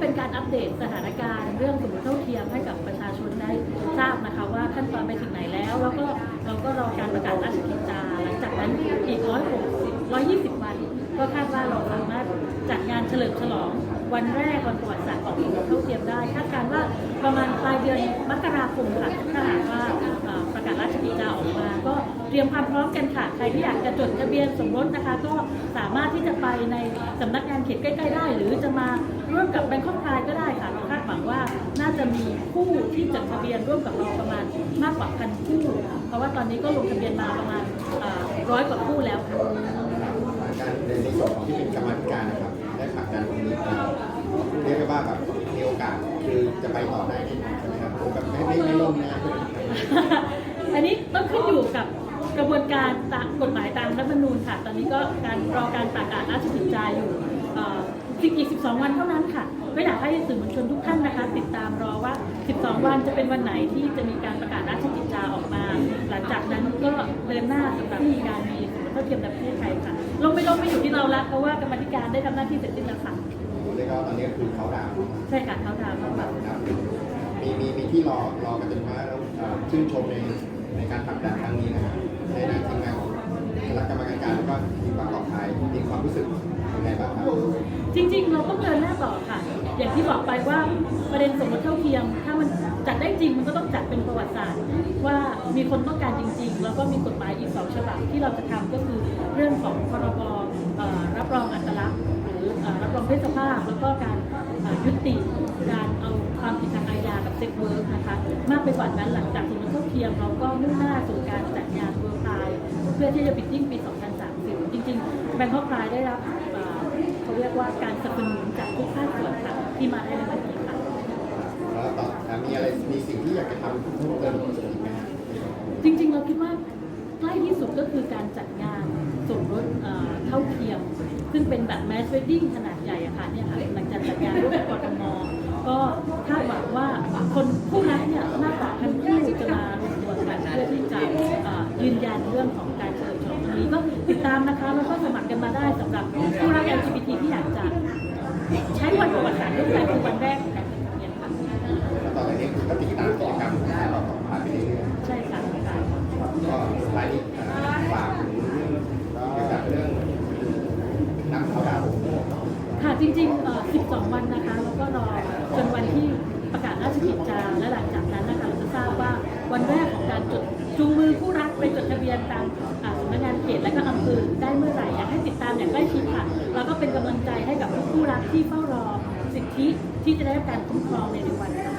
เป็นการอัปเดตสถานการณ์เรื่องสมรสเท่าเทียมให้กับประชาชนได้ทราบนะคะ ว่าขั้นตอนไปถึงไหนแล้ว แล้วก็เราก็รอการประกาศราชกิจจาหลังจากนั้นอีก160 120 วัน ก็คาดว่าเราสามารถจัดงานเฉลิมฉลองวันแรกวันประวัติศาสตร์ ประมาณปลายเดือนมกราคมค่ะถ้าหากว่าประกาศราชกิจจาออกมา ก็เตรียมความพร้อมกันค่ะ ใครที่อยากจะจดทะเบียนสมรสนะคะ ก็สามารถที่จะไปในสำนักงานเขตใกล้ ๆ ได้ หรือจะมาร่วมกับแบงคอกพายก็ได้ค่ะเราคาดหวังว่าน่าจะมีคู่ที่จดทะเบียนร่วมกับเราประมาณมากกว่าพันคู่ เพราะว่าตอนนี้ก็ลงทะเบียนมาประมาณร้อยกว่าคู่แล้วค่ะการในส่วนของที่เป็นกรรมธิการนะครับได้ผลักดันตรงนี้เรียกว่าแบบ อกาสคือจะไปต่อได้ที่ใช่ไหมครับผมแบบไม่ไม่ไม่ล่มนะอันนี้ต้องขึ้นอยู่กับกระบวนการตามกฎหมายตามรัฐธรรมนูญค่ะ ตอนนี้ก็การรอการประกาศราชกิจจาอยู่อ่ออีก 12 วันเท่านั้นค่ะ ก็อยากให้สื่อมวลชนทุกท่านนะคะ ติดตามรอว่า 12 วันจะเป็นวันไหนที่จะมีการประกาศราชกิจจาออกมา หลังจากนั้นก็เดินหน้าสำหรับการมีสมรสเท่าเทียมในประเทศไทยค่ะ ลงไม่ลงไม่อยู่ที่เราละเพราะว่ากรรมธิการได้ทำหน้าที่เสร็จสิ้นแล้วค่ะ เรียกว่าตอนนี้ก็คือเขาดาวน์ใช่ค่ะเขาทำค่ะนะครับมีมีมีที่รอรอกันจนว่าแล้วเอ่อชื่นชมในในการผลักดันครั้งนี้นะครับในนามทีมงานของคณะกรรมการแล้วก็ทีมบางกอกไทยมีความรู้สึกยังไงบ้างครับจริง ๆ เราต้องเดินหน้าต่อค่ะ อย่างที่บอกไปว่าประเด็นสมรสเท่าเทียม ถ้ามันจัดได้จริงมันก็ต้องจัดเป็นประวัติศาสตร์ ว่ามีคนต้องการจริง ๆ แล้วก็มีกฎหมายอีกสองฉบับที่เราจะทำก็คือเรื่องของพรบเอ่อรับรองอัตลักษณ์หรือ เอ่อรับรองเพศสภาพแล้วก็การเอ่อยุติการเอาความผิดทางอาญากับเซ็กเวิร์กนะคะมากไปกว่านั้นหลังจากสมรสเท่าเทียมเราก็มุ่งหน้าสู่การจัดงานเวิร์คไทเพื่อที่จะปิดยิ่งปี 2030 จริงๆแบงคอกไทยได้รับเอ่อเขาเรียกว่าการสนับสนุนจากทุกภาคส่วนค่ะที่มาได้ในวันนี้ค่ะแล้วต่ออะมีอะไรมีสิ่งที่อยากจะทำเพิ่มเติมอีกไหมครับจริงๆ เราคิดว่าใกล้ที่สุดก็คือการจัดงานสมรสเอ่อเท่าเทียม ซึ่ง เป็นแบบแมสเวดดิ้งขนาดใหญ่อะค่ะเนี่ยค่ะหลังจากจัดงานร่วมกับกทมก็คาดหวังว่าคนผู้นั้นเนี่ยมากกว่าพันคู่จะมารวมตัวกันเพื่อที่จะยืนยันเรื่องของการเฉลิมฉลองนี้ก็ติดตามนะคะแล้วก็สมัครกันมาได้สำหรับ ริงๆเอ่อ12 วันนะคะ แล้วก็รอจนวันที่ประกาศราชกิจจาและหลังจากนั้นนะคะเราจะทราบว่าวันแรกของการจดจูงมือคู่รักไปจดทะเบียนตามอ่าสำนักงานเขตและก็อำเภอได้เมื่อไหร่อยากให้ติดตามอย่างใกล้ชิดค่ะแล้วก็เป็นกำลังใจให้กับทุกคู่รักที่เฝ้ารอสิทธิที่จะได้รับการคุ้มครองในวันนั้น